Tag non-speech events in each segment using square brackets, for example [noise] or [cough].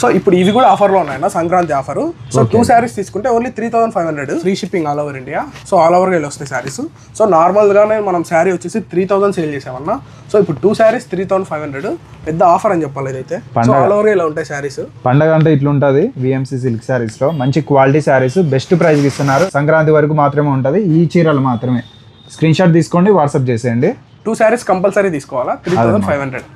So ఇప్పుడు ఇవి కూడా ఆఫర్లో ఉన్నాయన్న Sankranti offer. So two saris తీసుకుంటే only three thousand five hundred. Free shipping all over India so all ఓవర్గా వెళ్ళి వస్తాయి శారీస్. సో నార్మల్గానే మనం శారీ వచ్చేసి త్రీ థౌసండ్ సేల్ చేసామన్న సో ఇప్పుడు two saris three thousand five hundred. పెద్ద ఆఫర్ అని చెప్పాలి ఇదైతే సో ఆల్ ఓవర్గా ఇలా ఉంటాయి శారీస్. పండగ అంటే ఇట్లుంటది విఎంసీ సిల్క్ శారీస్లో. మంచి క్వాలిటీ శారీస్ బెస్ట్ ప్రైస్ ఇస్తున్నారు. సంక్రాంతి వరకు మాత్రమే ఉంటది ఈ చీరలు మాత్రమే. స్క్రీన్ షాట్ తీసుకోండి వాట్సాప్ చేసేయండి. టూ శారీస్ కంపల్సరీ తీసుకోవాలా? Three thousand five hundred.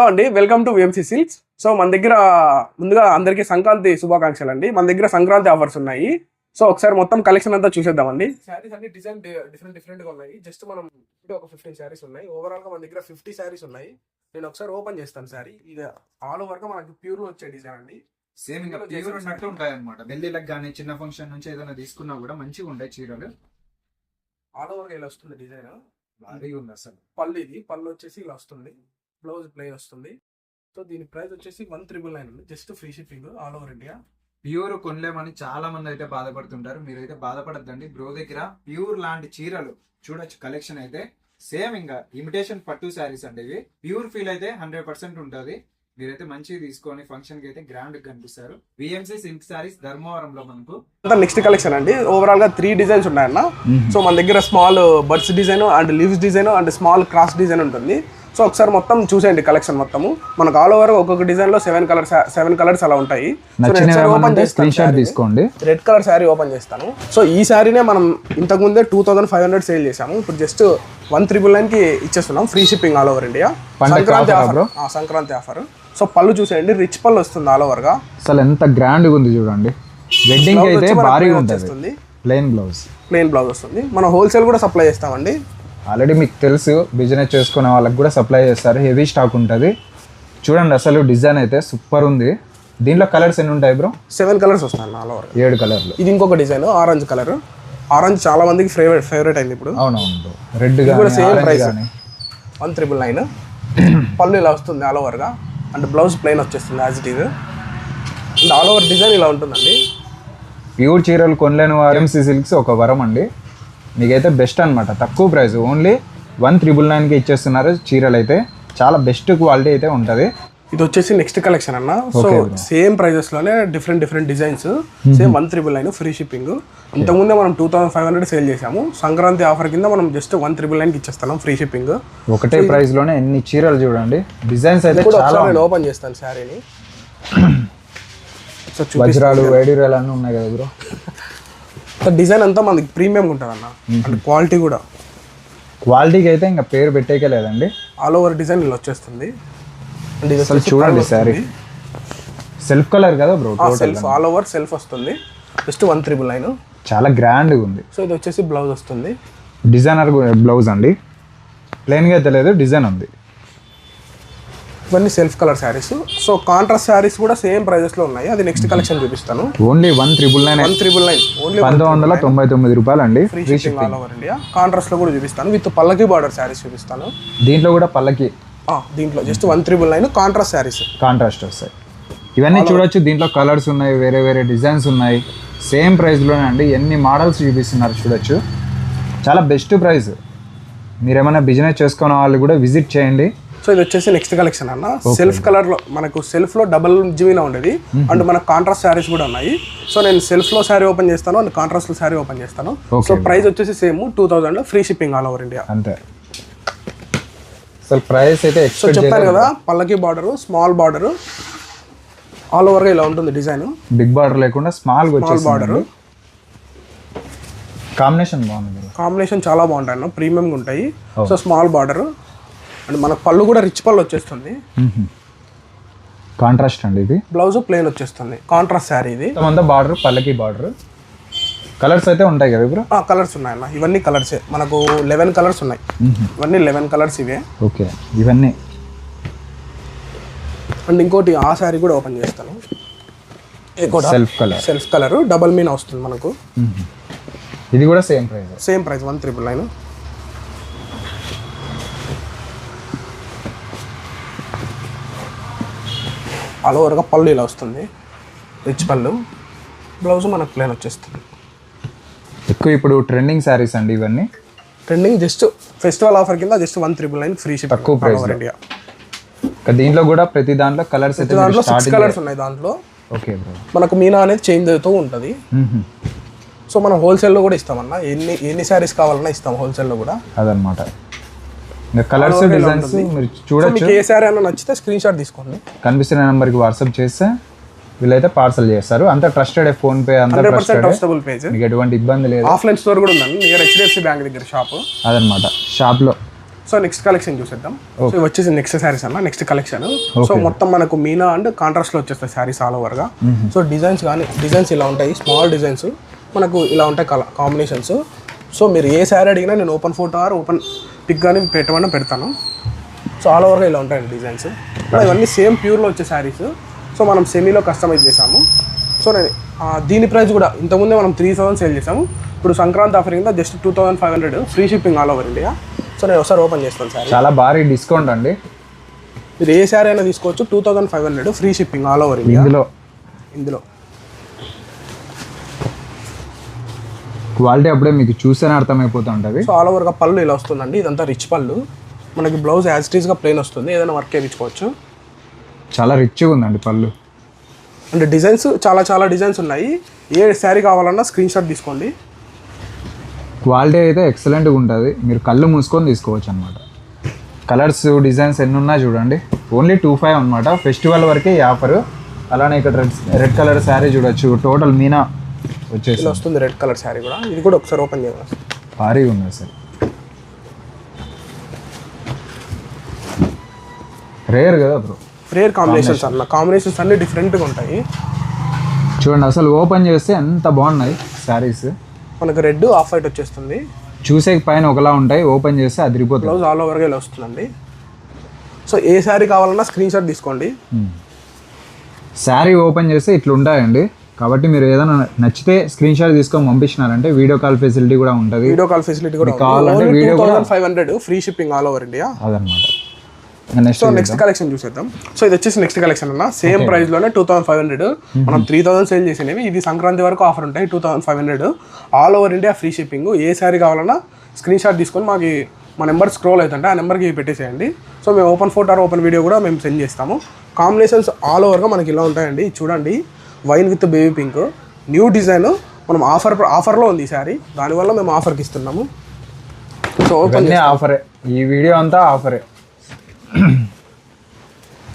Hello అండి welcome to VMC silks so మన దగ్గర ముందుగా అందరికీ సంక్రాంతి శుభాకాంక్షలు అండి. మన దగ్గర సంక్రాంతి ఆఫర్స్ ఉన్నాయి. సో ఒకసారి మొత్తం కలెక్షన్ అంతా చూసేద్దామండి. శారీస్ అన్ని డిజైన్ డిఫరెంట్ డిఫరెంట్గా ఉన్నాయి. జస్ట్ మనం ఒక ఫిఫ్టీన్ శారీస్ ఉన్నాయి. ఓవరాల్గా మన దగ్గర ఫిఫ్టీ శారీస్ ఉన్నాయి. నేను ఒకసారి ఓపెన్ చేస్తాను శారీ ఇది ఆల్ ఓవర్గా మనకి ప్యూర్ వచ్చే డిజైన్ అండి. సేమ్ ఇంకా ప్యూర్ ఉన్నట్టు ఉంటాయి అనమాట కానీ చిన్న ఫంక్షన్ నుంచి ఏదైనా తీసుకున్నా కూడా మంచిగా ఉంటాయి చీరలు. ఆల్ ఓవర్గా ఇలా వస్తుంది డిజైన్ భారీగా ఉంది అసలు. పళ్ళు ఇది. పళ్ళు వచ్చేసి ఇలా వస్తుంది. బ్లౌజ్ ప్లెయిన్ వస్తుంది. సో దీని ప్రైస్ వచ్చేసి వన్ త్రిబుల్ నైన్ ఉంది just free shipping all over India. Pure కొనలేమని చాలా మంది అయితే బాధపడుతుంటారు. మీరైతే బాధపడద్దండి. బ్రో దగ్గర ప్యూర్ లాంటి చీరలు చూడొచ్చు. కలెక్షన్ అయితే సేమ్ ఇంకా ఇమిటేషన్ పట్టు శారీస్ అండి ఇవి. ప్యూర్ ఫీల్ అయితే హండ్రెడ్ పర్సెంట్ ఉంటుంది. మీరైతే మంచిగా తీసుకొని ఫంక్షన్కి అయితే గ్రాండ్ కనిపిస్తారు. విఎంసీ సిల్క్ శారీస్ ధర్మవరంలో మనకు. నెక్స్ట్ కలెక్షన్ అండి. ఓవరాల్గా త్రీ డిజైన్స్ ఉన్నాయన్న. సో మన దగ్గర small birds design and leaves design and small cross design ఉంటుంది. సో ఒకసారి మొత్తం చూసేయండి కలెక్షన్ మొత్తము. మనకు ఆల్ ఓవర్ ఒక్కొక్క డిజైన్లో సెవెన్ కలర్స్ సెవెన్ కలర్స్ అలా ఉంటాయి. తీసుకోండి. రెడ్ కలర్ శారీ ఓపెన్ చేస్తాను. సో ఈ శారీనే మనం ఇంతకు ముందే two thousand five hundred sale చేసాము ఇప్పుడు జస్ట్ వన్ త్రిబుల్ నైన్కి ఇచ్చేస్తున్నాం. Free shipping all over India Sankranti offer Sankranti offer so పళ్ళు చూసేయండి. రిచ్ పళ్ళు వస్తుంది ఆల్ ఓవర్గా. అసలు ఎంత గ్రాండ్గా ఉంది చూడండి. వెడ్డింగ్ అయితే భారీగా ఉంటుంది. ప్లెయిన్ బ్లౌజ్ ప్లెయిన్ బ్లౌజ్ వస్తుంది. మనం హోల్సేల్ కూడా సప్లై చేస్తామండి. ఆల్రెడీ మీకు తెలుసు బిజినెస్ చేసుకునే వాళ్ళకి కూడా సప్లై చేస్తారు హెవీ స్టాక్ ఉంటుంది. చూడండి అసలు డిజైన్ అయితే సూపర్ ఉంది. దీంట్లో కలర్స్ ఎన్ని ఉంటాయి బ్రో సెవెన్ కలర్స్ వస్తాయి ఆల్ ఓవర్ ఏడు కలర్లు ఇది ఇంకొక డిజైన్ ఆరెంజ్ కలర్ ఆరెంజ్ చాలా మందికి ఫేవరెట్ ఫేవరెట్ అయింది ఇప్పుడు. అవునవును రెడ్ కూడా price. కానీ వన్ త్రిబుల్ నైన్ పళ్ళు ఇలా వస్తుంది ఆల్ ఓవర్గా అండ్ బ్లౌజ్ ప్లెయిన్ వచ్చేస్తుంది as it is and all over design ఇలా ఉంటుందండి. ప్యూర్ చీరలు కొనలేని వారు ఎంసీ సిల్క్స్ ఒక వరం అండి. మీకైతే బెస్ట్ అన్నమాట. తక్కువ ప్రైస్ ఓన్లీ వన్ త్రిబుల్ నైన్కి ఇచ్చేస్తున్నారు. చీరలు అయితే చాలా బెస్ట్ క్వాలిటీ అయితే ఉంటుంది. ఇది వచ్చేసి నెక్స్ట్ కలెక్షన్ అన్న. So same ప్రైజెస్లోనే different different designs same one triple nine free shipping ఇంతకుముందే మనం two thousand five hundred sale చేసాము సంక్రాంతి ఆఫర్ కింద మనం జస్ట్ వన్ త్రిబుల్ నైన్కి ఇచ్చేస్తున్నాం ఫ్రీ షిప్పింగ్ ఒకటే ప్రైస్లోనే ఎన్ని చీరలు చూడండి. డిజైన్స్ అయితే చాలా నేను ఓపెన్ చేస్తాను శారీని. [clears throat] వజ్రాలు వేడిరాలు అన్నీ ఉన్నాయి కదా బ్రో. [laughs] డిజైన్ అంతా మనకి ప్రీమియం ఉంటుంది అన్న అండ్ క్వాలిటీ కూడా. క్వాలిటీకి అయితే ఇంకా పేరు పెట్టేకే లేదండి. ఆల్ ఓవర్ డిజైన్ ఇలా వచ్చేస్తుంది. ఇది అసలు చూడండి శారీ. సెల్ఫ్ కలర్ కదా bro self all over self వస్తుంది. జస్ట్ వన్ త్రిబుల్ నైన్ చాలా గ్రాండ్ ఉంది. సో ఇది వచ్చేసి బ్లౌజ్ వస్తుంది. డిజైనర్ బ్లౌజ్ అండి. ప్లెయిన్గా అయితే లేదు డిజైన్ ఉంది. ఇవన్నీ self colour saris so contrast saris కూడా సేమ్ ప్రైజెస్లో ఉన్నాయి. అది నెక్స్ట్ కలెక్షన్ చూపిస్తాను. Only one triple nine one triple nine only పంతొమ్మిది వందల తొంభై తొమ్మిది రూపాయలు అండి free shipping all over India కాంట్రాస్ట్లో కూడా చూపిస్తాను. విత్ పల్లకి బార్డర్ శారీస్ చూపిస్తాను. దీంట్లో కూడా ఆ, దీంట్లో. Just one triple nine contrast saris contrast వస్తాయి. ఇవన్నీ చూడొచ్చు. దీంట్లో కలర్స్ ఉన్నాయి. వేరే వేరే డిజైన్స్ ఉన్నాయి. సేమ్ ప్రైస్లోనే అండి. ఎన్ని మోడల్స్ చూపిస్తున్నారు చూడొచ్చు. చాలా బెస్ట్ ప్రైస్ మీరు ఏమైనా బిజినెస్ చేసుకున్న వాళ్ళు కూడా విజిట్ చేయండి. సో ఇది వచ్చేసి నెక్స్ట్ కలెక్షన్ అన్న. సెల్ఫ్ కలర్లో మనకు సెల్ఫ్లో డబల్ జిమినా ఉండేది. అండ్ మనకు కాంట్రాస్ట్ శారీస్ కూడా ఉన్నాయి. సో నేను సెల్ఫ్లో శారీ ఓపెన్ చేస్తాను అండ్ కాంట్రాస్ట్లో శారీ ఓపెన్ చేస్తాను. సో ప్రైస్ వచ్చేసి same two thousand free shipping all over India. అంతే. అసలు ప్రైస్ అయితే సో చెప్పాను కదా పల్లకి బార్డర్ స్మాల్ బార్డర్ ఆల్ ఓవర్గా ఇలా ఉంటుంది డిజైన్. బిగ్ బార్డర్ లేకుండా వచ్చేసి బార్డర్. కాంబినేషన్ బాగుంది. కాంబినేషన్ చాలా బాగుంటాయి అన్న ప్రీమియంగా ఉంటాయి. So small border. అండ్ మనకు పళ్ళు కూడా రిచ్ పళ్ళు వచ్చేస్తుంది. కాంట్రాస్ట్ అండి ఇది. బ్లౌజ్ ప్లెయిన్ వచ్చేస్తుంది. కాంట్రాస్ట్ శారీ ఇది. మొత్తం బార్డర్ పల్లకి బార్డర్. కలర్స్ అయితే ఉంటాయి కదా ఇప్పుడు? కలర్స్ ఉన్నాయన్న. ఇవన్నీ కలర్సే మనకు లెవెన్ కలర్స్ ఉన్నాయి. ఇవన్నీ లెవెన్ కలర్స్ ఇవే. ఓకే. ఇవన్నీ. అండ్ ఇంకోటి ఆ శారీ కూడా ఓపెన్ చేస్తాను. ఇది కూడా? Self colour self colour double mean వస్తుంది మనకు. ఇది కూడా same price same price one triple nine all ఓవర్గా పళ్ళు ఇలా వస్తుంది. రిచ్ పళ్ళు. బ్లౌజ్ మనకు ప్లేన్ వచ్చేస్తుంది. ఎక్కువ ఇప్పుడు ట్రెండింగ్ శారీస్ అండి ఇవన్నీ? ట్రెండింగ్ జస్ట్ ఫెస్టివల్ ఆఫర్ కింద just one triple nine free ship తక్కువ లో. ఇండియా దీంట్లో కూడా ప్రతి దాంట్లో కలర్స్ అయితే దాంట్లో సిక్స్ కలర్స్ ఉన్నాయి దాంట్లో. ఓకే మనకు మీనా అనేది చేంజ్ అవుతూ ఉంటుంది. సో మనం హోల్సేల్లో కూడా ఇస్తామన్నా. ఎన్ని ఎన్ని శారీస్ కావాలన్నా ఇస్తాం హోల్సేల్లో కూడా. అదనమాట కలర్స్ డిజైన్స్ మీరు చూడొచ్చు. మీకు ఏ శారీ అన్న నచ్చితే స్క్రీన్ షాట్ తీసుకోండి. కనిపిస్తున్న నెంబర్కి వాట్సాప్ చేస్తే వీళ్ళైతే పార్సల్ చేస్తారు. అంత ట్రస్టెడ్ ఫోన్ పే అంత ట్రస్టబుల్ పేజ్ మీకు ఎటువంటి ఇబ్బంది లేదు. ఆఫ్లైన్ స్టోర్ కూడా ఉందండి. నియర్ హెచ్డిఎఫ్సి బ్యాంక్ దగ్గర షాప్ అదనమాట. షాప్లో సో నెక్స్ట్ కలెక్షన్ చూసేద్దాం. సో వచ్చేసి నెక్స్ట్ శారీస్ అన్న నెక్స్ట్ కలెక్షన్ సో మొత్తం మనకు మీనా అండ్ కాంట్రాస్ట్లో వచ్చేస్తాయి శారీస్ ఆల్ ఓవర్గా. సో డిజైన్స్ కానీ డిజైన్స్ ఇలా ఉంటాయి. స్మాల్ డిజైన్స్ మనకు ఇలా ఉంటాయి కల కాంబినేషన్స్ సో మీరు ఏ శారీ అడిగినా నేను open photo or open pic కానీ పెట్టమని పెడతాను. సో ఆల్ ఓవర్గా ఇలా ఉంటాయండి డిజైన్స్. ఇవన్నీ సేమ్ ప్యూర్లో వచ్చే శారీస్. సో మనం సెమీలో కస్టమైజ్ చేసాము సో నేను దీని ప్రైస్ కూడా ఇంతకుముందే మనం త్రీ థౌసండ్ సేల్ చేసాము ఇప్పుడు సంక్రాంతి ఆఫర్ కింద just two thousand five hundred free shipping all over India so నేను ఒకసారి ఓపెన్ చేస్తాను శారీ. చాలా భారీ డిస్కౌంట్ అండి. మీరు ఏ శారీ అయినా తీసుకోవచ్చు two thousand five hundred free shipping all over India ఇందులో. ఇందులో. క్వాలిటీ అప్పుడే మీకు చూస్తేనే అర్థమైపోతూ ఉంటుంది. సో ఆల్ ఓవర్గా పళ్ళు ఇలా వస్తుందండి. ఇదంతా రిచ్ పళ్ళు. మనకి బ్లౌజ్ యాజ్ ఈస్గా ప్లెయిన్ వస్తుంది. ఏదైనా వర్క్ వేయించుకోవచ్చు చాలా రిచ్గా ఉందండి పళ్ళు. అంటే డిజైన్స్ చాలా చాలా డిజైన్స్ ఉన్నాయి. ఏ శారీ కావాలన్నా స్క్రీన్ షాట్ తీసుకోండి. క్వాలిటీ అయితే ఎక్సలెంట్గా ఉంటుంది. మీరు కళ్ళు మూసుకొని తీసుకోవచ్చు అనమాట కలర్స్ డిజైన్స్ ఎన్ని ఉన్నాయి చూడండి. ఓన్లీ టూ ఫైవ్ అనమాట ఫెస్టివల్ వరకే ఈ ఆఫర్ అలానే ఇక్కడ రెడ్ రెడ్ కలర్ శారీ చూడొచ్చు. టోటల్ మీనా వచ్చేసి ఇలా వస్తుంది రెడ్ కలర్ శారీ కూడా. ఇది కూడా ఒకసారి ఓపెన్ చేయాలి భారీగా ఉంది అసలు రేర్ కదా బ్రో. రేర్ కాంబినేషన్స్ అన్న. కాంబినేషన్స్ అన్ని డిఫరెంట్గా ఉంటాయి. చూడండి అసలు ఓపెన్ చేస్తే ఎంత బాగున్నాయి శారీస్. మనకు రెడ్ ఆఫ్ వైట్ వచ్చేస్తుంది. చూసే పైన ఒకలా ఉంటాయి ఓపెన్ చేస్తే అదిరిపోతుంది. బ్లౌజ్ ఆల్ ఓవర్గా ఇలా వస్తుందండి. సో ఏ శారీ కావాలన్నా స్క్రీన్ షాట్ తీసుకోండి. శారీ ఓపెన్ చేస్తే ఇట్లా ఉంటాయండి కాబట్టి మీరు ఏదైనా నచ్చితే స్క్రీన్ షాట్ తీసుకొని పంపించినారంటే వీడియో కాల్ ఫెసిలిటీ కూడా ఉంటుంది. వీడియో కాల్ ఫెసిలిటీ కూడా కావాలంటే two thousand five hundred free shipping all over India అదనమాట సో నెక్స్ట్ కలెక్షన్ చూసేద్దాం. సో ఇది వచ్చేసి నెక్స్ట్ కలెక్షన్ అన్న. సేమ్ ప్రైస్లోనే టూ థౌసండ్ ఫైవ్ హండ్రెడ్ మనం త్రీ థౌసండ్ సేల్ చేసినవి. ఇది సంక్రాంతి వరకు ఆఫర్ ఉంటాయి. Two thousand five hundred all over India free shipping ఏ శారీ కావాలన్నా స్క్రీన్ షాట్ తీసుకొని మాకు మా నెంబర్ స్క్రోల్ అవుతుంటే ఆ నెంబర్కి పెట్టేసేయండి. సో మేము ఓపెన్ ఫోటో ఓపెన్ వీడియో కూడా మేము సెండ్ చేస్తాము. కాంబినేషన్స్ ఆల్ ఓవర్గా మనకి ఇలా ఉంటాయండి. చూడండి. Wine with baby pink. New design మనం ఆఫర్ ఆఫర్లో ఉంది ఈ శారీ. దానివల్ల మేము ఆఫర్కి ఇస్తున్నాము. సో ఓపెన్ ఆఫరే. ఈ వీడియో అంతా ఆఫరే.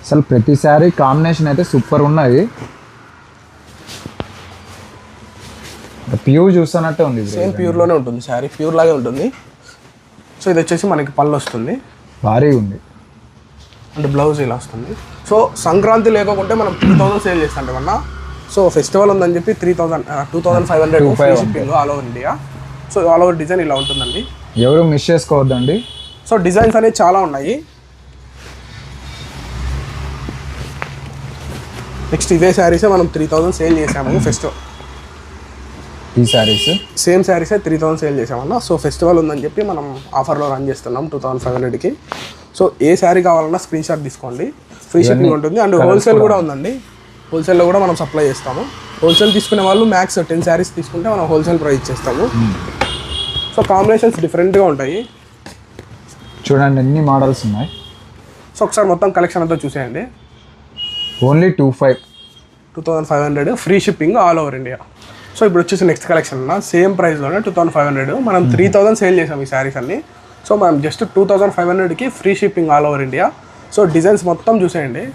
అసలు ప్రతి శారీ కాంబినేషన్ అయితే సూపర్ ఉన్నది. ప్యూర్ చూస్తున్నట్టే ఉంది. సేమ్ ప్యూర్లోనే ఉంటుంది. శారీ ప్యూర్ లాగే ఉంటుంది. సో ఇది వచ్చేసి మనకి పళ్ళు వస్తుంది. భారీగా ఉంది. అంటే బ్లౌజ్ ఇలా వస్తుంది. సో సంక్రాంతి లేకుంటే మనం త్రీ థౌసండ్ సేల్ చేస్తాం అన్న సో ఫెస్టివల్ ఉందని చెప్పి three thousand two thousand five hundred shipping all over India. So all over design ఇలా ఉంటుందండి. ఎవరు మిస్ చేసుకోవద్దండి. సో డిజైన్స్ అనేవి చాలా ఉన్నాయి. నెక్స్ట్ ఇదే శారీసే మనం త్రీ థౌసండ్ సేల్ చేసాము ఫెస్టివల్ ఈ శారీస్? సేమ్ శారీసే త్రీ థౌసండ్ సేల్ చేసామన్న. సో ఫెస్టివల్ ఉందని చెప్పి మనం ఆఫర్లో రన్ చేస్తున్నాం టూ థౌసండ్ ఫైవ్ హండ్రెడ్కి. సో ఏ శారీ కావాలన్నా స్క్రీన్ షాట్ తీసుకోండి ఫ్రీ షిప్పింగ్ ఉంటుంది. అండ్ హోల్సేల్ కూడా ఉందండి. హోల్సేల్లో కూడా మనం సప్లై చేస్తాము. హోల్సేల్ తీసుకునే వాళ్ళు మ్యాక్స్ టెన్ శారీస్ తీసుకుంటే మనం హోల్సేల్ ప్రైస్ ఇచ్చేస్తాము. సో కాంబినేషన్స్ డిఫరెంట్గా ఉంటాయి. చూడండి ఎన్ని మోడల్స్ ఉన్నాయి? సో ఒకసారి మొత్తం కలెక్షన్ అంతా చూసేయండి. Only two five two thousand five hundred free shipping all over India so ఇప్పుడు వచ్చేసి నెక్స్ట్ కలెక్షన్ అన్న. సేమ్ ప్రైస్లోనే టూ థౌసండ్ ఫైవ్ హండ్రెడ్ మనం త్రీ థౌసండ్ సేల్ చేసాం ఈ శారీస్ అన్ని. సో మనం జస్ట్ టూ థౌసండ్ ఫైవ్ హండ్రెడ్కి free shipping all over India so designs మొత్తం చూసేయండి.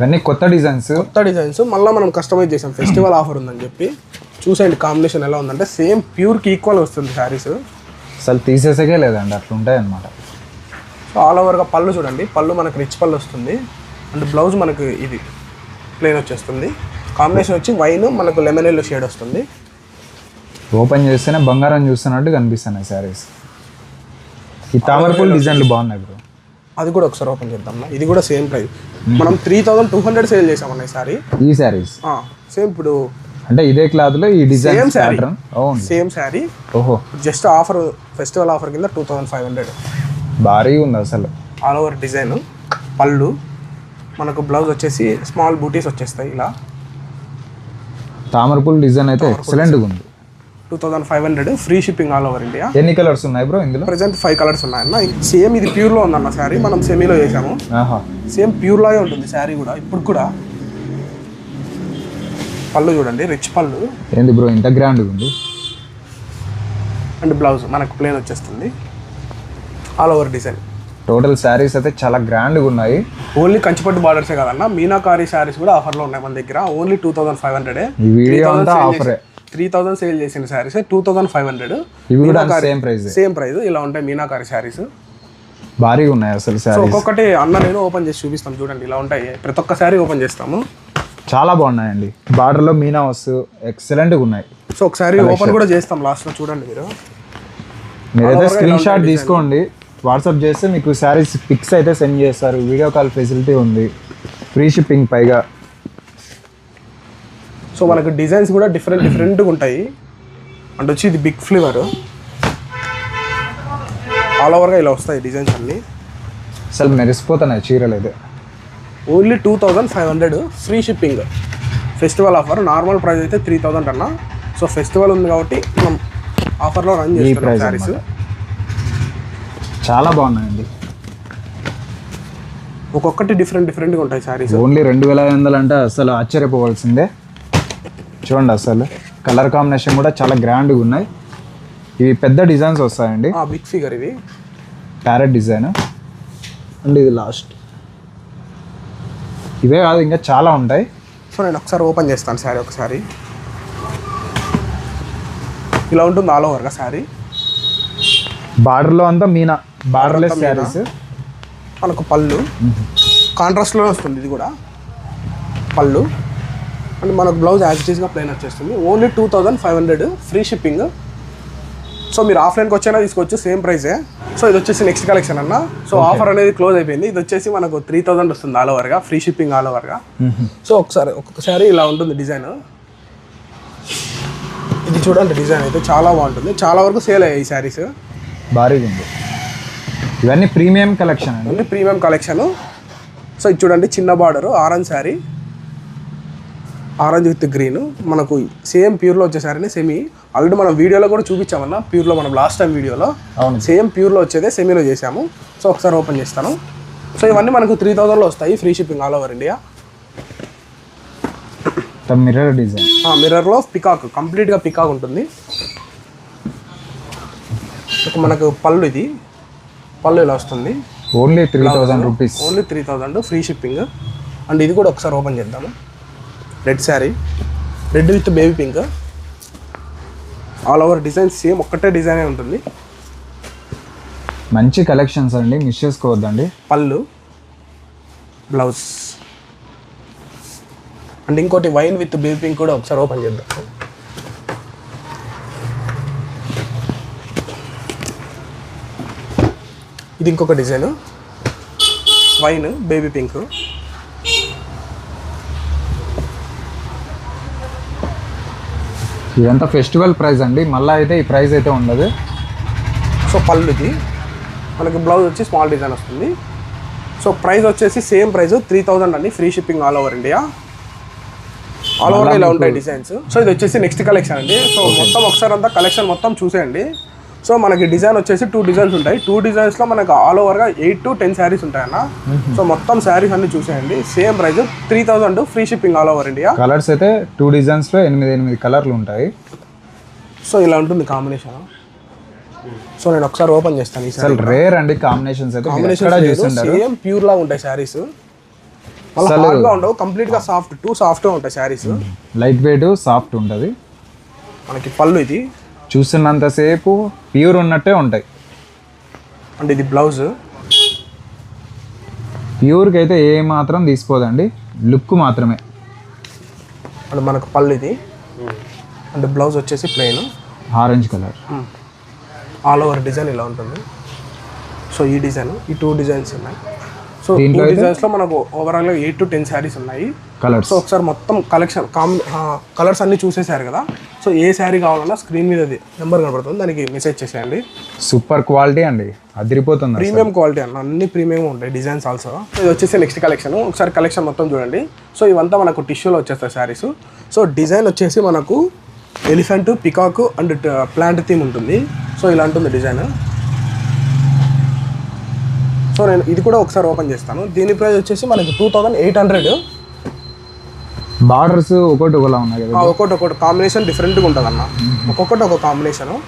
ఇవన్నీ కొత్త డిజైన్స్ కొత్త డిజైన్స్ మళ్ళీ మనం కస్టమైజ్ చేసాం. ఫెస్టివల్ ఆఫర్ ఉందని చెప్పి. చూసేయండి కాంబినేషన్ ఎలా ఉందంటే సేమ్ ప్యూర్కి ఈక్వల్ వస్తుంది శారీస్ అసలు తీసేసకే లేదండి అట్లా ఉంటాయి అనమాట సో ఆల్ ఓవర్గా పళ్ళు చూడండి. పళ్ళు మనకు రిచ్ పళ్ళు వస్తుంది. అండ్ బ్లౌజ్ మనకు ఇది ప్లెయిన్ వచ్చేస్తుంది. కాంబినేషన్ వచ్చి వైన్ మనకు లెమన్ ఎల్లో షేడ్ వస్తుంది. ఓపెన్ చేస్తేనే బంగారం చూస్తున్నట్టు కనిపిస్తున్నాయి శారీస్ ఈ తామరపూలు డిజైన్లు బాగున్నాయి బ్రో అది కూడా ఒకసారి ఓపెన్ చేద్దాం. ఇది కూడా సేమ్ ప్రైస్. మనం three thousand two hundred sale చేసామన్న ఈసారి ఈ శారీస్ సేమ్ ఇప్పుడు అంటే ఇదే క్లాత్లో ఈ డిజైన్. ప్యాటర్న్ అవును సేమ్ శారీ ఓహో. జస్ట్ ఆఫర్ ఫెస్టివల్ ఆఫర్ కింద టూ థౌసండ్ ఫైవ్ హండ్రెడ్. భారీగా ఉంది అసలు. All over design. పళ్ళు. మనకు బ్లౌజ్ వచ్చేసి స్మాల్ బూటీస్ వచ్చేస్తాయి ఇలా. తామరపూలు డిజైన్ అయితే ఎక్సలెంట్గా ఉంది. Two thousand five hundred free shipping all over India. ఎన్ని కలర్స్ ఉన్నాయి బ్రో ఇందులో? ప్రజెంట్ ఫైవ్ కలర్స్ ఉన్నాయన్న. సేమ్ ఇది ప్యూర్లో ఉందన్న శారీ మనం సెమీలో చేసాము ఆహా. సేమ్ ప్యూర్ లాగే ఉంటుంది శారీ కూడా. ఇప్పుడు కూడా పళ్ళు చూడండి రిచ్ పళ్ళు. ఏంది బ్రో ఇంత గ్రాండ్ ఉంది అండ్ బ్లౌజ్ మనకు ప్లేన్ వచ్చేస్తుంది. All over design total saris అయితే చాలా గ్రాండ్గా ఉన్నాయి ఓన్లీ కంచిపట్టు బార్డర్సే కదన్న. మీనాకారి శారీస్ కూడా ఆఫర్లో ఉన్నాయి మన దగ్గర. Only two thousand five hundred ఈ వీడియో అంతా ఆఫరే త్రీ థౌసండ్ సేల్ చేసిన saris two thousand five hundred. Same price same price. ఇలా ఉంటాయి మీనాకారి శారీస్. భారీగా ఉన్నాయి అసలు సో శారీస్. ఒక్కొక్కటి అన్న నేను ఓపెన్ చేసి చూపిస్తాం చూడండి ఇలా ఉంటాయి. ప్రతి ఒక్క శారీ ఓపెన్ చేస్తాము. చాలా బాగున్నాయండి. బార్డర్లో మీనా వస్తు ఎక్సలెంట్గా ఉన్నాయి. సో ఒకసారి ఓపెన్ కూడా చేస్తాం లాస్ట్లో చూడండి మీరు. మీరైతే స్క్రీన్ షాట్ తీసుకోండి. వాట్సాప్ చేస్తే మీకు శారీస్ పిక్స్ అయితే సెండ్ చేస్తారు. వీడియో కాల్ ఫెసిలిటీ ఉంది. ఫ్రీ షిప్పింగ్ పైగా. సో మనకు డిజైన్స్ కూడా డిఫరెంట్ డిఫరెంట్గా ఉంటాయి. అంటే వచ్చి ఇది బిగ్ ఫ్లేవర్. ఆల్ ఓవర్గా ఇలా వస్తాయి డిజైన్స్ అన్నీ. అసలు మెరిసిపోతున్నాయి చీరలు అయితే. Only two thousand five hundred free shipping festival offer normal price అయితే త్రీ థౌజండ్ అన్న. సో ఫెస్టివల్ ఉంది కాబట్టి మనం ఆఫర్లో రన్ చేస్తున్నాం శారీస్ చాలా బాగున్నాయండి. ఒక్కొక్కటి డిఫరెంట్ డిఫరెంట్గా ఉంటాయి శారీస్ ఓన్లీ రెండు వేల ఐదు వందలు అంటే అసలు ఆశ్చర్యపోవాల్సిందే. చూడండి అసలు. కలర్ కాంబినేషన్ కూడా చాలా గ్రాండ్గా ఉన్నాయి. ఇవి పెద్ద డిజైన్స్ వస్తాయండి. బిగ్ ఫిగర్ ఇవి. ప్యారెట్ డిజైన్ అండ్ ఇది లాస్ట్ ఇవే కాదు ఇంకా చాలా ఉంటాయి. సో నేను ఒకసారి ఓపెన్ చేస్తాను శారీ ఒకసారి. ఇలా ఉంటుంది ఆల్ ఓవర్గా శారీ. బార్డర్లో అంతా మీనా? బార్డర్లెస్ శారీస్ మనకు పళ్ళు. కాంట్రాస్ట్లో వస్తుంది ఇది కూడా. పళ్ళు. అండ్ మనకు బ్లౌజ్ యాజ్ ఇటీస్గా ప్లెయిన్ వచ్చేస్తుంది. Only two thousand five hundred free shipping. So మీరు ఆఫ్లైన్కి వచ్చైనా తీసుకోవచ్చు సేమ్ ప్రైజే. సో ఇది వచ్చేసి నెక్స్ట్ కలెక్షన్ అన్న. సో ఆఫర్ అనేది క్లోజ్ అయిపోయింది. ఇది వచ్చేసి మనకు త్రీ థౌసండ్ వస్తుంది ఆల్ ఓవర్గా ఫ్రీ షిప్పింగ్ ఆల్ ఓవర్గా. సో ఒకసారి ఒక్కొక్కసారి ఇలా ఉంటుంది డిజైన్. ఇది చూడండి డిజైన్ అయితే చాలా బాగుంటుంది. చాలా వరకు సేల్ అయ్యాయి ఈ శారీస్. భారీగా ఉంది. ఇవన్నీ ప్రీమియం కలెక్షన్ అండి. Only premium collection. సో ఇది చూడండి చిన్న border orange sari. Orange with green. మనకు సేమ్ ప్యూర్లో వచ్చే శారీని సెమీ ఆల్రెడీ మనం వీడియోలో కూడా చూపించామన్న ప్యూర్లో మనం లాస్ట్ టైం వీడియోలో సేమ్ ప్యూర్లో వచ్చేదే సెమీలో చేసాము సో ఒకసారి ఓపెన్ చేస్తాను. సో ఇవన్నీ మనకు త్రీ థౌజండ్లో వస్తాయి free shipping all over India mirror design మిర్రర్లో పికాక్ కంప్లీట్గా పికాక్ ఉంటుంది. మనకు పళ్ళు ఇది. పళ్ళు ఇలా వస్తుంది. Only three thousand rupees only three thousand free shipping and ఇది కూడా ఒకసారి ఓపెన్ చేద్దాము. Red sari. Red with baby pink. All over design same ఒక్కటే డిజైనే ఉంటుంది. మంచి కలెక్షన్స్ అండి మిస్ చేసుకోవద్దండి. పళ్ళు బ్లౌజ్. అండ్ ఇంకోటి వైన్ విత్ బేబీ పింక్ కూడా ఒకసారి ఓపెన్ చేద్దాం. ఇది ఇంకొక డిజైన్. Wine baby pink. ఇదంతా ఫెస్టివల్ ప్రైస్ అండి. మళ్ళీ అయితే ఈ ప్రైస్ అయితే ఉండదు. సో పళ్ళుది. మనకి బ్లౌజ్ వచ్చి స్మాల్ డిజైన్ వస్తుంది. సో ప్రైస్ వచ్చేసి సేమ్ ప్రైస్ త్రీ థౌజండ్ అండి. Free shipping all over India. All over ఇలా ఉంటాయి డిజైన్స్. సో ఇది వచ్చేసి నెక్స్ట్ కలెక్షన్ అండి. సో మొత్తం ఒకసారి అంతా కలెక్షన్ మొత్తం చూసేయండి. సో మనకి డిజైన్ వచ్చేసి టూ డిజైన్స్ ఉంటాయి. టూ డిజైన్స్లో మనకు ఆల్ ఓవర్గా ఎయిట్ టు టెన్ శారీస్ ఉంటాయన్న. సో మొత్తం శారీస్ అన్ని చూసేయండి. Same price three thousand free shipping all over India colours అయితే టూ డిజైన్స్లో ఎనిమిది ఎనిమిది కలర్లు ఉంటాయి. సో ఇలా ఉంటుంది కాంబినేషన్ సో నేను ఒకసారి ఓపెన్ చేస్తాను ఈ అసలు రేర్ అండి కాంబినేషన్స్ అయితే. చూస్తుంటారు? సేమ్ ప్యూర్ లాగా ఉంటాయి శారీస్ మళ్ళీ హార్డ్గా ఉండవు. కంప్లీట్గా సాఫ్ట్ టూ సాఫ్ట్గా ఉంటాయి శారీస్ లైట్ వెయిట్ సాఫ్ట్ ఉంటుంది. మనకి పళ్ళు ఇది. చూస్తున్నంతసేపు ప్యూర్ ఉన్నట్టే ఉంటాయి. అండ్ ఇది బ్లౌజ్? ప్యూర్కి అయితే ఏ మాత్రం తీసుకోదండి. లుక్ మాత్రమే. అండ్ మనకు పళ్ళు ఇది. అండ్ బ్లౌజ్ వచ్చేసి plain orange colour. All over design ఇలా ఉంటుంది. సో ఈ డిజైన్ ఈ టూ డిజైన్స్ ఉన్నాయి. సో దీంట్లో డిజైన్స్లో మనకు ఓవరాల్గా ఎయిట్ టు టెన్ శారీస్ ఉన్నాయి. కలర్స్ సో ఒకసారి మొత్తం కలెక్షన్ కలర్స్ అన్ని చూసేశారు కదా. సో ఏ శారీ కావాలన్నా స్క్రీన్ మీద అది నెంబర్ కనబడుతుంది దానికి మెసేజ్ చేసేయండి. సూపర్ క్వాలిటీ అండి. అదిరిపోతుంది. ప్రీమియం క్వాలిటీ అన్న అన్ని ప్రీమియం ఉంటాయి డిజైన్స్ ఆల్సో ఇది వచ్చేసి నెక్స్ట్ కలెక్షన్ ఒకసారి కలెక్షన్ మొత్తం చూడండి. సో ఇవంతా మనకు టిష్యూలో వచ్చేస్తాయి శారీస్ సో డిజైన్ వచ్చేసి మనకు elephant peacock and plant theme ఉంటుంది. సో ఇలా ఉంటుంది డిజైన్ సో నేను ఇది కూడా ఒకసారి ఓపెన్ చేస్తాను. దీని ప్రైస్ వచ్చేసి మనకి two thousand eight hundred borders ఒకటి ఒకలా ఉన్నాయి కదా ఒక్కొక్కటి ఒక్కొక్కటి కాంబినేషన్ డిఫరెంట్గా ఉంటుంది అన్న ఒక్కొక్కటి ఒక కాంబినేషను.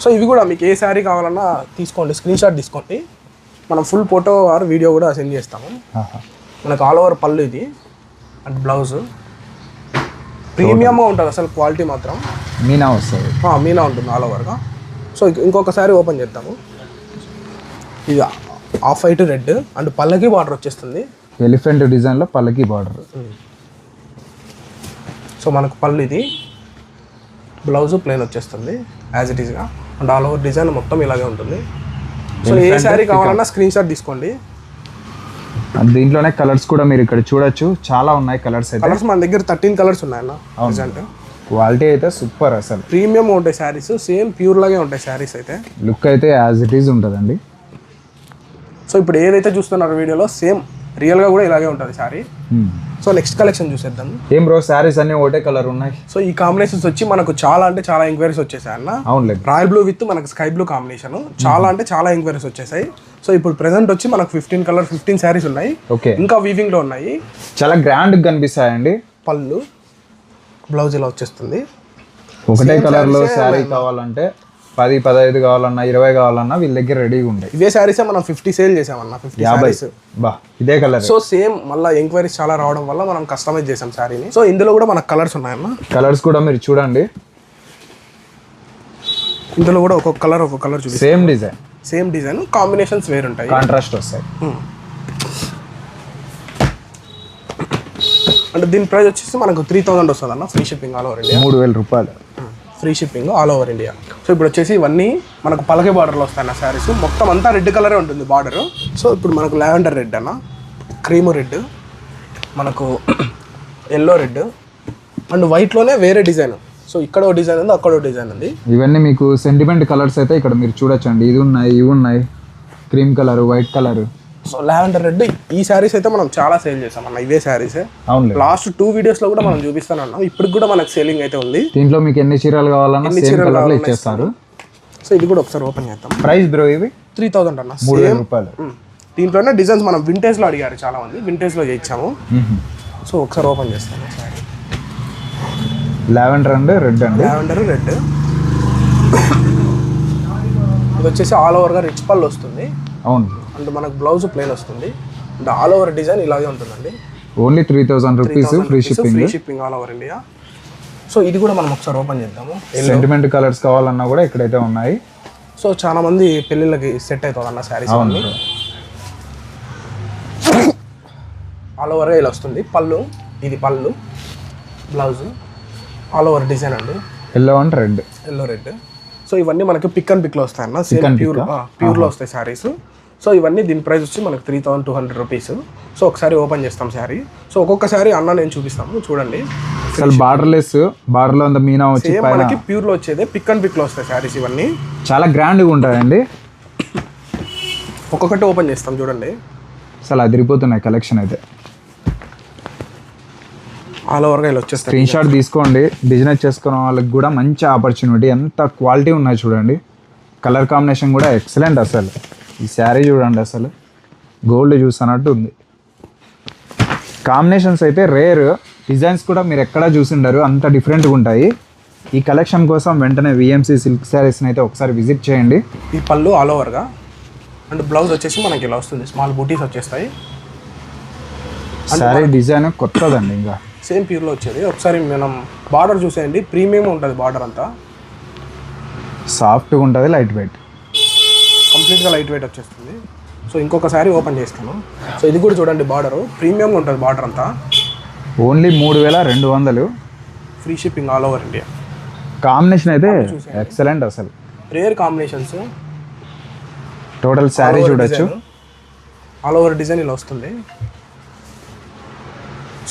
సో ఇవి కూడా మీకు ఏ శారీ కావాలన్నా తీసుకోండి. స్క్రీన్ షాట్ తీసుకోండి. మనం ఫుల్ ఫోటో ఆర్ వీడియో కూడా సెండ్ చేస్తాము. మనకు ఆల్ ఓవర్ పళ్ళు ఇది. And blouse. ప్రీమియంగా ఉంటుంది అసలు క్వాలిటీ మాత్రం. మీనా వస్తుంది. మీనా ఉంటుంది ఆల్ ఓవర్గా. సో ఇంక- ఇంకొకసారి ఓపెన్ చేద్దాము. ఇది ఆఫ్ వైట్ రెడ్ అండ్ పళ్ళకి బార్డర్ వచ్చేస్తుంది. ఎలిఫెంట్ డిజైన్లో పల్లకి బార్డర్ సో మనకు పళ్ళు ఇది బ్లౌజ్ ప్లెయిన్ వచ్చేస్తుంది యాజ్ ఇట్ ఈస్గా అండ్ ఆల్ ఓవర్ డిజైన్ మొత్తం ఇలాగే ఉంటుంది. సో ఏ శారీ కావాలన్నా స్క్రీన్ షాట్ తీసుకోండి దీంట్లోనే కలర్స్ కూడా మీరు ఇక్కడ చూడొచ్చు. చాలా ఉన్నాయి కలర్స్ అయితే. కలర్స్ మన దగ్గర థర్టీన్ కలర్స్ ఉన్నాయన్న ప్రజెంట్ క్వాలిటీ అయితే సూపర్ అసలు. ప్రీమియం ఉంటాయి శారీస్ సేమ్ ప్యూర్ లాగే ఉంటాయి శారీస్ అయితే. లుక్ అయితే యాజ్ ఇట్ ఈజ్ ఉంటుందండి. సో ఇప్పుడు ఏదైతే చూస్తున్నారో వీడియోలో సేమ్ రియల్గా కూడా ఇలాగే ఉంటుంది శారీ. సో నెక్స్ట్ కలెక్షన్ చూసేద్దాం. ఏం బ్రో శారీస్ అన్ని ఒకటే కలర్ ఉన్నాయి? సో ఈ కాంబినేషన్స్ వచ్చి మనకు చాలా అంటే చాలా ఎంక్వైరీస్ వచ్చేసాయి అన్న. అవునులేదు రాయల్ బ్లూ విత్ మనకు స్కై బ్లూ కాంబినేషన్. చాలా అంటే చాలా ఎంక్వైరీస్ వచ్చేసాయి. సో ఇప్పుడు ప్రెసెంట్ వచ్చి మనకు ఫిఫ్టీన్ కలర్ ఫిఫ్టీన్ శారీస్ ఉన్నాయి. ఓకే. ఇంకా వీవింగ్లో ఉన్నాయి. చాలా గ్రాండ్ కనిపిస్తాయండి. పళ్ళు బ్లౌజ్ ఇలా వచ్చేస్తుంది. ఒకటే కలర్లో శారీ కావాలంటే పది పదహైదు కావాలన్నా ఇరవై కావాలన్నా వీళ్ళ దగ్గర రెడీగా ఉంటాయి ఇవే శారీస్ మనం ఫిఫ్టీ సేల్ చేసామన్న ఫిఫ్టీ యాభై. బా ఇదే కలర్ సో సేమ్ మళ్ళీ ఎంక్వైరీస్ చాలా రావడం వల్ల మనం కస్టమైజ్ చేసాం శారీని సో ఇందులో కూడా మనకు కలర్స్ ఉన్నాయన్న కలర్స్ కూడా మీరు చూడండి. ఇందులో కూడా ఒక్కొక్క కలర్ ఒక్కొక్క కలర్ చూపిస్తాం. Same design same design combinations వేరు ఉంటాయి. కాంట్రాస్ట్ వస్తాయి. అంటే దీని ప్రైస్ వచ్చేసి మనకు త్రీ థౌసండ్ వస్తుంది అన్న free shipping all over India మూడు వేల రూపాయలు. Free shipping all over India. So ఇప్పుడు వచ్చేసి ఇవన్నీ మనకు పలకే బార్డర్లో వస్తాయి అన్న శారీస్. మొత్తం అంతా రెడ్ కలరే ఉంటుంది బార్డర్. సో ఇప్పుడు మనకు లావెండర్ రెడ్ అన్న క్రీమ్ రెడ్ మనకు ఎల్లో రెడ్ అండ్ వైట్లోనే వేరే డిజైన్. సో ఇక్కడ ఒక డిజైన్ ఉంది అక్కడ ఒక డిజైన్ ఉంది. ఇవన్నీ మీకు సెంటిమెంట్ కలర్స్ అయితే ఇక్కడ మీరు చూడొచ్చండి. ఇది ఉన్నాయి ఇవి ఉన్నాయి. Cream colour white colour. So lavender red ఈ శారీస్ అయితే మనం చాలా సేల్ చేసాం అన్న ఇవే శారీస్. అవునులే. లాస్ట్ టూ వీడియోస్లో కూడా మనం చూపిస్తాను అన్న. ఇప్పుడు కూడా మనకు సేలింగ్ అయితే ఉంది. దీంట్లో మీకు ఎన్ని చీరలు కావాలన్నా ఎన్ని చీరలు లో ఇచ్చేస్తారు. సో ఇది కూడా ఒకసారి ఓపెన్ చేద్దాం. ప్రైస్ బ్రో ఇవి? త్రీ థౌసండ్ అన్న. మూడు వేల రూపాయలు. దీంట్లోనే డిజైన్స్ మనం వింటేజ్లో అడిగారు చాలా మంది వింటేజ్లో చేయించాము. సో ఒకసారి ఓపెన్ చేస్తాను లావెండర్ అండ్ రెడ్ అండి? Lavender red. [coughs] ఇది వచ్చేసి ఆల్ ఓవర్గా రిచ్ పళ్ళు వస్తుంది. అవును. అండ్ మనకు బ్లౌజ్ ప్లెయిన్ వస్తుంది. అండ్ ఆల్ ఓవర్ డిజైన్ ఇలాగే ఉంటుందండి. Only three thousand rupees free shipping free shipping all over India so ఇది కూడా మనం ఒకసారి ఓపెన్ చేద్దాము. సెంటిమెంట్ కలర్స్ కావాలన్నా కూడా ఇక్కడైతే ఉన్నాయి. సో చాలా మంది పెళ్ళిళ్ళకి సెట్ అవుతుంది అన్న. శారీస్ ఆల్ ఓవర్ ఇలా వస్తుంది. పళ్ళు ఇది పళ్ళు బ్లౌజ్ ఆల్ ఓవర్ డిజైన్ అండి. Yellow and red yellow red so ఇవన్నీ మనకి పిక్ అండ్ పిక్లో వస్తాయి అన్న Pick సేమ్ ప్యూర్? ప్యూర్లో వస్తాయి శారీస్ సో ఇవన్నీ దీని ప్రైస్ వచ్చి మనకి three thousand two hundred rupees so ఒకసారి ఓపెన్ చేస్తాం శారీ. సో ఒక్కొక్క శారీ అన్న నేను చూపిస్తాము చూడండి. అసలు బార్డర్లెస్ బార్డర్లో అంత మీనా వచ్చి మనకి ప్యూర్లో వచ్చేదే పిక్ అండ్ పిక్లో వస్తాయి శారీస్ ఇవన్నీ. చాలా గ్రాండ్గా ఉంటాయండి. ఒక్కొక్కటి ఓపెన్ చేస్తాం చూడండి. అసలు అదిరిపోతున్నాయి కలెక్షన్ అయితే. ఆల్ ఓవర్గా ఇలా వచ్చేస్తాయి. స్క్రీన్ షాట్ తీసుకోండి. బిజినెస్ చేసుకున్న వాళ్ళకి కూడా మంచి ఆపర్చునిటీ ఎంత క్వాలిటీ ఉన్నాయి చూడండి. కలర్ కాంబినేషన్ కూడా ఎక్సలెంట్ అసలు. ఈ శారీ చూడండి అసలు. గోల్డ్ చూసినట్టు ఉంది. కాంబినేషన్స్ అయితే రేర్ డిజైన్స్ కూడా మీరు ఎక్కడా చూసిండరు. అంత డిఫరెంట్గా ఉంటాయి. ఈ కలెక్షన్ కోసం వెంటనే విఎంసీ సిల్క్ శారీస్ని అయితే ఒకసారి విజిట్ చేయండి. ఈ పళ్ళు ఆల్ ఓవర్గా అండ్ బ్లౌజ్ వచ్చేసి మనకి ఇలా వస్తుంది. స్మాల్ బూటీస్ వచ్చేస్తాయి. శారీ డిజైన్ కొత్తదండి ఇంకా. సేమ్ ప్యూర్లో వచ్చేది. ఒకసారి మనం బార్డర్ చూసేయండి. ప్రీమియం ఉంటుంది బార్డర్ అంతా. సాఫ్ట్గా ఉంటుంది లైట్ వెయిట్ కంప్లీట్గా లైట్ వెయిట్ వచ్చేస్తుంది. సో ఇంకొకసారి ఓపెన్ చేస్తాను. సో ఇది కూడా చూడండి బార్డర్. ప్రీమియంగా ఉంటుంది బార్డర్ అంతా. ఓన్లీ మూడు వేల రెండు వందలు. Free shipping all over India combination అయితే ఎక్సలెంట్ అసలు. రేర్ కాంబినేషన్స్ టోటల్ శారీ చూడొచ్చు. ఆల్ ఓవర్ డిజైన్ ఇలా వస్తుంది.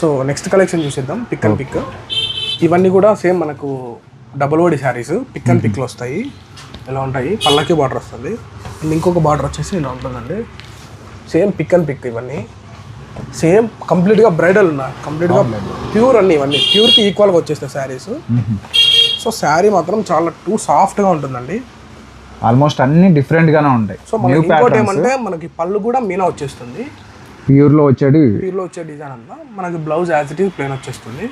సో నెక్స్ట్ కలెక్షన్ చూసేద్దాం. పిక్ అండ్ పిక్ ఇవన్నీ కూడా సేమ్ మనకు డబుల్ ఓడి శారీస్ పిక్ అండ్ పిక్లు వస్తాయి. ఇలా ఉంటాయి? పల్లకి బార్డర్ వస్తుంది. అండ్ ఇంకొక బార్డర్ వచ్చేసి ఇలా ఉంటుందండి. సేమ్ పిక్ అండ్ పిక్ ఇవన్నీ. సేమ్ కంప్లీట్గా బ్రైడల్ ఉన్నాయి కంప్లీట్గా ప్యూర్ అన్ని ఇవన్నీ. ప్యూర్కి ఈక్వల్గా వచ్చేస్తాయి శారీస్ సో శారీ మాత్రం చాలా టూ సాఫ్ట్గా ఉంటుందండి. ఆల్మోస్ట్ అన్ని డిఫరెంట్ గానే ఉంటాయి. సో మనకి న్యూ ఇంకోటి ఏమంటే మనకి పళ్ళు కూడా మీనా వచ్చేస్తుంది. ప్యూర్లో వచ్చేది. పీర్లో వచ్చే డిజైన్ అంతా. మనకి blouse as it is plain వచ్చేస్తుంది.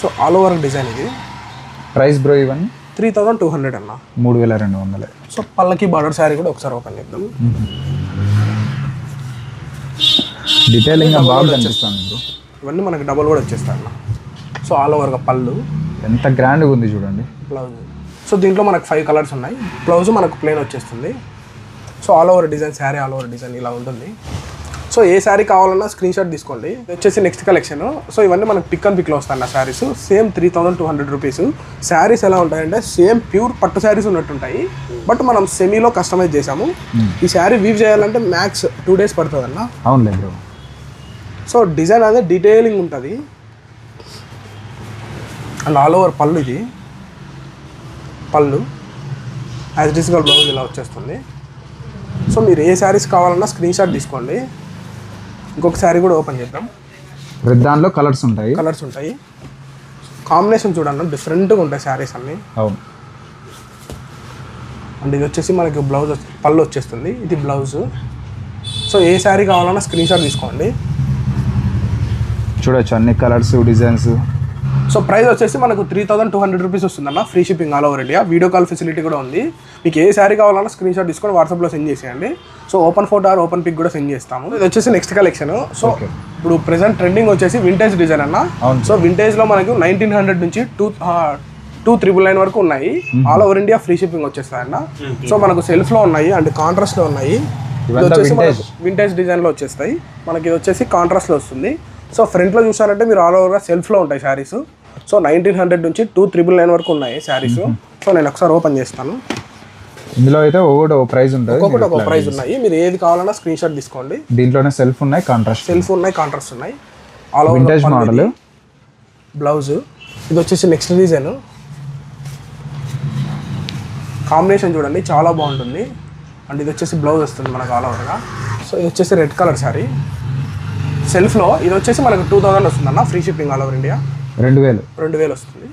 సో ఆల్ ఓవర్ డిజైన్ ఇది. ప్రైస్ బ్రో ఇవన్నీ. త్రీ థౌజండ్ టూ హండ్రెడ్ అన్న. మూడు వేల రెండు వందలే. సో పళ్ళకి బార్డర్ శారీ కూడా ఒకసారి ఓపెన్ చేద్దాం. డీటెయిలింగ్ బాగా కనిపిస్తుంది ఇవన్నీ మనకి డబల్ కూడా వచ్చేస్తాయి అన్న. సో ఆల్ ఓవర్గా పళ్ళు. ఎంత గ్రాండ్గా ఉంది చూడండి. బ్లౌజ్ సో దీంట్లో మనకు ఫైవ్ కలర్స్ ఉన్నాయి. బ్లౌజ్ మనకు ప్లేన్ వచ్చేస్తుంది. So all over design sari all over design ఇలా ఉంటుంది. సో ఏ శారీ కావాలన్నా స్క్రీన్ షాట్ తీసుకోండి. వచ్చేసి నెక్స్ట్ కలెక్షన్ సో ఇవన్నీ మనకు పిక్ అండ్ పిక్లో వస్తాయి అన్న saris same three thousand two hundred rupees saris ఎలా ఉంటాయంటే సేమ్ ప్యూర్ పట్టు శారీస్ ఉన్నట్టుంటాయి. బట్ మనం సెమీలో కస్టమైజ్ చేసాము ఈ శారీ వీవ్ చేయాలంటే మ్యాక్స్ టూ డేస్ పడుతుంది అన్న అవునులే బ్రో. సో డిజైన్ అనేది డీటెయిలింగ్ ఉంటుంది. అండ్ ఆల్ ఓవర్ పళ్ళు ఇది. పళ్ళు. యాజ్ ఈస్గా బ్లౌజ్ ఇలా వచ్చేస్తుంది. సో మీరు ఏ శారీస్ కావాలన్నా స్క్రీన్ షాట్ తీసుకోండి. ఇంకొక శారీ కూడా ఓపెన్ చేద్దాం. దాంట్లో కలర్స్ ఉంటాయి. కలర్స్ ఉంటాయి. కాంబినేషన్ చూడండి డిఫరెంట్గా ఉంటాయి శారీస్ అన్నీ. అవును. అండ్ ఇది వచ్చేసి మనకి బ్లౌజ్ పళ్ళు వచ్చేస్తుంది. ఇది బ్లౌజ్ సో ఏ శారీ కావాలన్నా స్క్రీన్ షాట్ తీసుకోండి. చూడొచ్చు అన్ని కలర్స్ డిజైన్స్ సో ప్రైస్ వచ్చేసి మనకు three thousand two hundred rupees వస్తుందన్న. Free shipping all over India video call facility కూడా ఉంది. మీకు ఏ శారీ కావాలన్నా స్క్రీన్ షాట్ తీసుకొని వాట్సాప్లో సెండ్ చేసేయండి. So open photo or open pick కూడా సెండ్ చేస్తాము. ఇది వచ్చేసి నెక్స్ట్ కలెక్షన్ సో. ఇప్పుడు ప్రెసెంట్ ట్రెండింగ్ వచ్చేసి వింటేజ్ డిజైన్ అన్న. సో వింటేజ్లో మనకు నైన్టీన్ హండ్రెడ్ నుంచి టూ టూ త్రిబుల్ నైన్ వరకు ఉన్నాయి. All over India free shipping వచ్చేస్తాయన్న so మనకు సెల్ఫ్లో ఉన్నాయి అండ్ కాంట్రాస్ట్లో ఉన్నాయి. వింటేజ్ డిజైన్లో వచ్చేస్తాయి. మనకి ఇది వచ్చేసి కాంట్రాస్ట్లో వస్తుంది. సో ఫ్రంట్లో చూసారంటే మీరు ఆల్ ఓవర్ సెల్ఫ్లో ఉంటాయి శారీస్ సో నైన్టీన్ హండ్రెడ్ నుంచి టూ త్రిబుల్ నైన్ వరకు ఉన్నాయి శారీస్ సో నేను ఒకసారి ఓపెన్ చేస్తాను. ఇందులో అయితే ఒకటి ఒక ప్రైస్ ఉంటుంది. ఒక్కొక్కటి ఒక ప్రైస్ ఉన్నాయి. మీరు ఏది కావాలన్నా స్క్రీన్ షాట్ తీసుకోండి. దీంట్లోనే సెల్ఫ్ ఉన్నాయి కాంట్రాస్ట్ సెల్ఫ్ ఉన్నాయి. కాంట్రాస్ట్ ఉన్నాయి. ఆల్ వింటేజ్ మోడల్ బ్లౌజ్ ఇది వచ్చేసి నెక్స్ట్ డిజైన్ కాంబినేషన్ చూడండి చాలా బాగుంటుంది. అండ్ ఇది వచ్చేసి బ్లౌజ్ వస్తుంది మనకు ఆల్ ఓవర్గా సో ఇది వచ్చేసి రెడ్ కలర్ సారీ సెల్ఫ్లో ఇది వచ్చేసి మనకు టూ థౌసండ్ వస్తుంది అన్న free shipping all over India రెండు వేలు. రెండు వేలు వస్తుంది.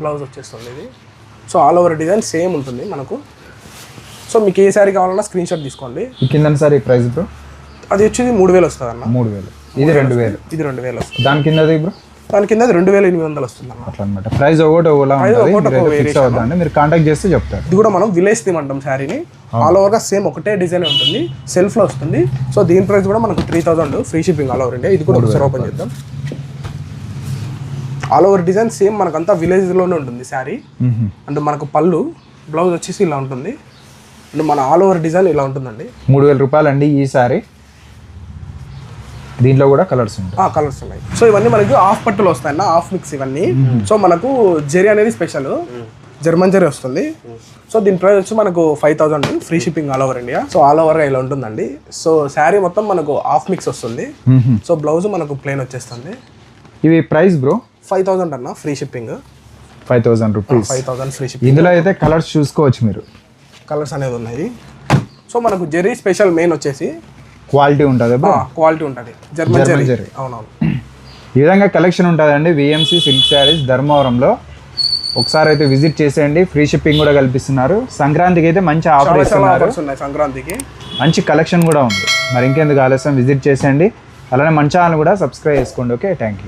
బ్లౌజ్ వచ్చేస్తుంది ఇది so all over design same ఉంటుంది మనకు. సో మీకు ఏ శారీ కావాలన్నా స్క్రీన్ షాట్ తీసుకోండి. కింద సార్ ప్రైస్ బ్రో అది వచ్చేసి మూడు వేలు వస్తుంది అన్న మూడు వేలు. ఇది రెండు వేలు. ఇది రెండు వేలు వస్తుంది. దాని కిందది బ్రో దాని కింద రెండు వేల ఎనిమిది వందలు వస్తుంది అట్లా అనమాట ప్రైస్ ఒకటి ఒకలా ఉంటుంది. ఒకటి మీరు కాంటాక్ట్ చేస్తే చెప్తారు. ఇది కూడా మనం విలేజ్ థీమ్ అంటాం శారీని ఆల్ ఓవర్గా సేమ్ ఒకటే డిజైన్ ఉంటుంది. సెల్ఫ్లో వస్తుంది. సో దీని ప్రైస్ కూడా మనకు three thousand free shipping all over India ఇది కూడా ఒకసారి ఓపెన్ చేద్దాం. ఆల్ ఓవర్ డిజైన్ సేమ్ మనకంతా విలేజ్లోనే ఉంటుంది శారీ. అండ్ మనకు పళ్ళు బ్లౌజ్ వచ్చేసి ఇలా ఉంటుంది. అండ్ మన ఆల్ ఓవర్ డిజైన్ ఇలా ఉంటుందండి. మూడు వేల రూపాయలు అండి ఈ సారీ దీంట్లో కూడా కలర్స్ ఉంటాయి. ఆ కలర్స్ ఉన్నాయి. సో ఇవన్నీ మనకి హాఫ్ పట్టులు వస్తాయన్న హాఫ్ మిక్స్ ఇవన్నీ. సో మనకు జెరీ అనేది స్పెషల్ జర్మన్ జెరీ వస్తుంది. సో దీని ప్రైస్ వచ్చి మనకు five thousand free shipping all over India so all ఓవర్గా ఇలా ఉంటుందండి. సో శారీ మొత్తం మనకు హాఫ్ మిక్స్ వస్తుంది. సో బ్లౌజ్ మనకు ప్లేన్ వచ్చేస్తుంది. ఇవి ప్రైస్ బ్రో ఫైవ్ థౌసండ్ అన్న free shipping. Five thousand rupees. Five thousand free shipping. ఇందులో అయితే కలర్స్ చూసుకోవచ్చు మీరు. కలర్స్ అనేది ఉన్నాయి. సో మనకు జెరీ స్పెషల్ మెయిన్ వచ్చేసి క్వాలిటీ ఉంటుంది క్వాలిటీ ఉంటుంది. German Jerry. అవునవును. ఈ విధంగా కలెక్షన్ ఉంటుందండి. విఎంసి సిల్క్ శారీస్ ధర్మవరంలో. ఒకసారి అయితే విజిట్ చేసేయండి. ఫ్రీ షిప్పింగ్ కూడా కల్పిస్తున్నారు. సంక్రాంతికి అయితే మంచి ఆఫర్ ఇస్తున్నారు. ఆఫర్స్ ఉన్నాయి సంక్రాంతికి. మంచి కలెక్షన్ కూడా ఉంది. మరి ఇంకెందుకు ఆలస్యం? విజిట్ చేసేయండి. అలానే మన ఛానల్ కూడా సబ్స్క్రైబ్ చేసుకోండి. ఓకే? Thank you